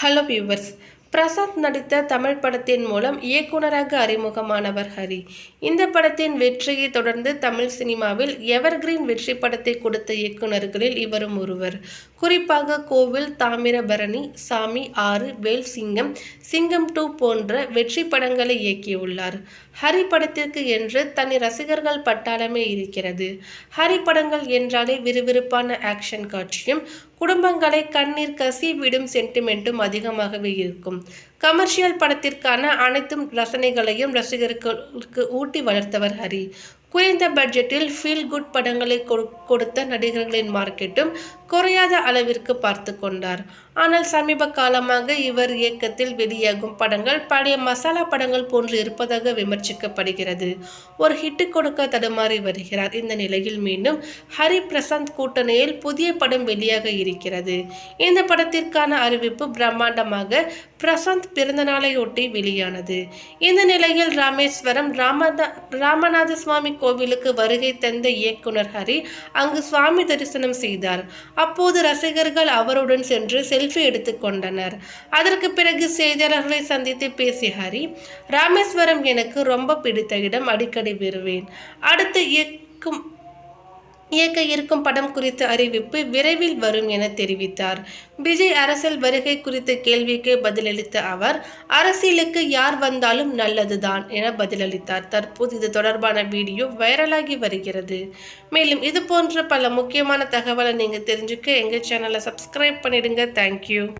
Hello viewers Prasad நடித்த தமிழ் படத்தின் மூலம் இயக்குனராக அறிமுகமானவர் ஹரி. இந்த படத்தின் வெற்றியை தொடர்ந்து தமிழ் சினிமாவில் எவர்கிரீன் வெற்றி படத்தை கொடுத்த இயக்குனர்களில் இவரும் ஒருவர். குறிப்பாக கோவில் தாமிரபரணி சாமி ஆறு வேல் சிங்கம் சிங்கம் டூ போன்ற வெற்றி படங்களை இயக்கியுள்ளார். ஹரி படத்திற்கு என்று தனி ரசிகர்கள் பட்டாளமே இருக்கிறது. ஹரி படங்கள் என்றாலே விறுவிறுப்பான ஆக்ஷன் காட்சியும் குடும்பங்களை கண்ணீர் கசி விடும் சென்டிமெண்ட்டும் அதிகமாகவே இருக்கும். கமர்ஷியல் படத்திற்கான அனைத்தும் ரசனைகளையும் ரசிகர்களுக்கு ஊட்டி வளர்த்தவர் ஹரி. குறைந்த பட்ஜெட்டில் ஃபீல் குட் படங்களை கொடு- கொடுத்த நடிகர்களின் மார்க்கெட்டும் குறையாத அளவிற்கு பார்த்து கொண்டார். ஆனால் சமீப காலமாக இவர் இயக்கத்தில் வெளியாகும் படங்கள் பழைய மசாலா படங்கள் போன்று இருப்பதாக விமர்சிக்கப்படுகிறது. ஒரு ஹிட்டு கொடுக்க தடுமாறி வருகிறார். இந்த நிலையில் மீண்டும் ஹரி பிரசாந்த் கூட்டணியில் புதிய படம் வெளியாக இருக்கிறது. இந்த படத்திற்கான அறிவிப்பு பிரம்மாண்டமாக பிரசாந்த் பிறந்தநாளையொட்டி வெளியானது. இந்த நிலையில் ராமேஸ்வரம் ராமதா ராமநாத சுவாமி கோவிலுக்கு வருகை தந்த இயக்குனர் ஹரி அங்கு சுவாமி தரிசனம் செய்தார். அப்போது ரசிகர்கள் அவருடன் சென்று செல்ஃபி எடுத்துக்கொண்டனர் அதற்கு பிறகு செய்தியாளர்களை சந்தித்து பேசிய ஹரி ராமேஸ்வரம் எனக்கு ரொம்ப பிடித்த இடம் அடிக்கடி வருவேன். அடுத்து இயக்கும் இயக்க இருக்கும் படம் குறித்த அறிவிப்பு விரைவில் வரும் என தெரிவித்தார். விஜய் அரசியல் வருகை குறித்த கேள்விக்கு பதிலளித்த அவர் அரசியலுக்கு யார் வந்தாலும் நல்லதுதான் என பதிலளித்தார். தற்போது இது தொடர்பான வீடியோ வைரலாகி வருகிறது. மேலும் இது போன்ற பல முக்கியமான தகவலை நீங்கள் தெரிஞ்சுக்க எங்கள் சேனலை சப்ஸ்கிரைப் பண்ணிடுங்க. தேங்க்யூ.